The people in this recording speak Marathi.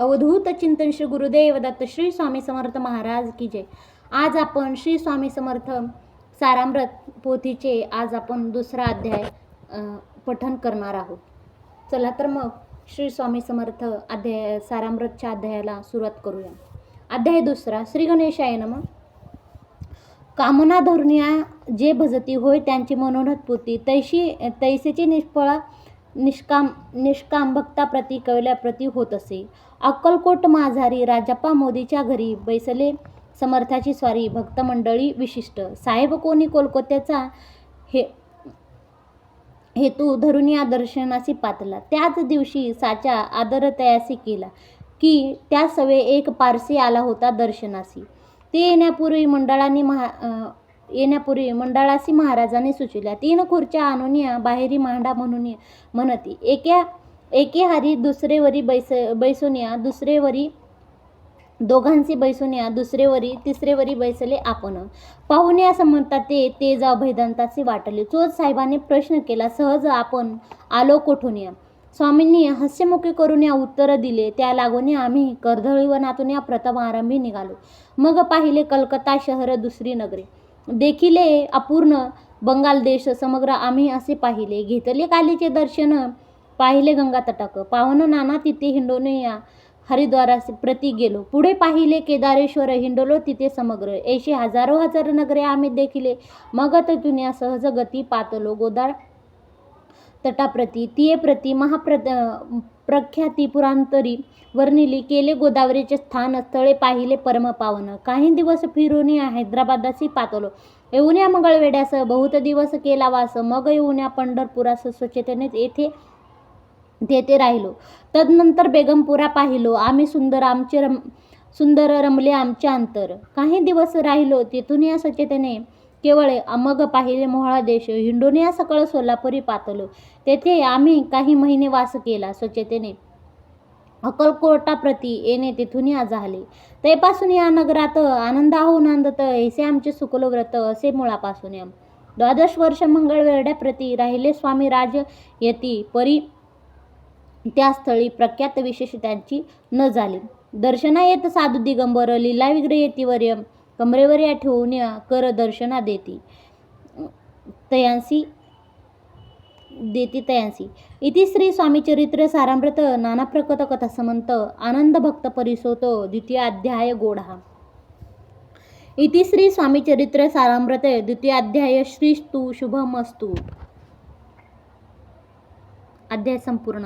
अवधूत चिंतन श्री गुरुदेव दत्त श्री स्वामी समर्थ महाराज की जय. आज आपण श्री स्वामी समर्थ सारामृत पोथीचे आज आपण दुसरा अध्याय पठन करणार आहोत. चला तर मग श्री स्वामी समर्थ अध्याय सारामृतच्या अध्यायाला सुरुवात करूया. अध्याय दुसरा श्री गणेशाय नम. कामना धोरण्या जे भजती होय त्यांची मनोरथ पोती तैशी तैसेची निष्फळा निष्काम निष्काम भक्ताप्रती कवल्याप्रती होत असे. अक्कलकोट माझारी राजाप्पा मोदीच्या घरी बैसले समर्थाची स्वारी भक्तमंडळी विशिष्ट. साहेब कोणी कोलकात्याचा हे हेतू धरून या दर्शनासी पातला. त्याच दिवशी साचा आदर तयासी केला की त्या सवे एक पारसी आला होता दर्शनासी ते येण्यापूर्वी मंडळांनी महा येण्यापूर्वी मंडळासी महाराजांनी सुचविल्या. तीन खुर्च्या आणून या बाहेरी मांडा म्हणून म्हणती. एक्या एके हारी दुसरेवरी बैस बैसूनिया दुसरेवरी दोघांशी बैसून या दुसरेवरी तिसरेवरी बैसले आपण. पाहुणे असं म्हणतात ते ते जाव भैदंताचे वाटले. चोच साहेबांनी प्रश्न केला सहज आपण आलो कोठून या? स्वामींनी हास्यमुखी करून या उत्तर दिले. त्या लागून आम्ही कर्दळीवनातून या प्रथम आरंभी निघालो. मग पाहिले कलकत्ता शहर दुसरी नगरे. देखिले अपूर्ण बंगाल देश समग्र आम्ही असे पाहिले. घेतले कालीचे दर्शन पाहिले गंगा तटाक. पाहुणं नाना तिथे हिंडोने या हरिद्वारास प्रती गेलो. पुढे पाहिले केदारेश्वर हिंडलो तिथे समग्र. ऐशी हजारो हजार नगरे आम्ही देखिले मग तुन्या सहज गती पातलो. गोदाळ तटाप्रती तियेप्रती महाप्र प्रख्याती पुरांतरी वर्णिली केले गोदावरीचे स्थान स्थळे पाहिले परमपावन. काही दिवस फिरून हैदराबादाशी हैदराबादासी पातलो. येऊन या मंगळवेड्यास बहुत दिवस केला वास. मग येऊन या पंढरपुरास स्वच्छतेने येथे तेथे राहिलो. तदनंतर बेगमपुरा पाहिलो. आम्ही सुंदर आमचे रम सुंदर रमले आमचे अंतर. काही दिवस राहिलो. तिथून या स्वच्छतेने केवळ मग पाहिले मोहळा देश हिंडोनिया सकळ सोलापुरी पातलो तेथे आम्ही काही महिने वास केला स्वच्छतेने. अक्कलकोटाप्रती येणे तिथून या झाले. तेपासून या नगरात आनंदाहून आनंदत ऐसे आमचे सुकलो व्रत असे मुळापासून. या द्वादश वर्ष मंगळवेढ्याप्रती राहिले स्वामी राज येती परी त्या स्थळी प्रख्यात विशेष त्यांची न झाली. दर्शना येत साधू दिगंबर लीला विग्रह येतीवर कमरेवर या ठेवून या कर दर्शना देती. तयांसी देती तयांसी. इति श्री स्वामीचरित्र सारामृत नाना प्रकत कथा समंत आनंद भक्त परिसोतो द्वितीय अध्याय गोढा इति श्री स्वामीचरित्र सारामृत द्वितीय अध्याय श्रीस्तु शुभमस्तु. अध्याय संपूर्ण.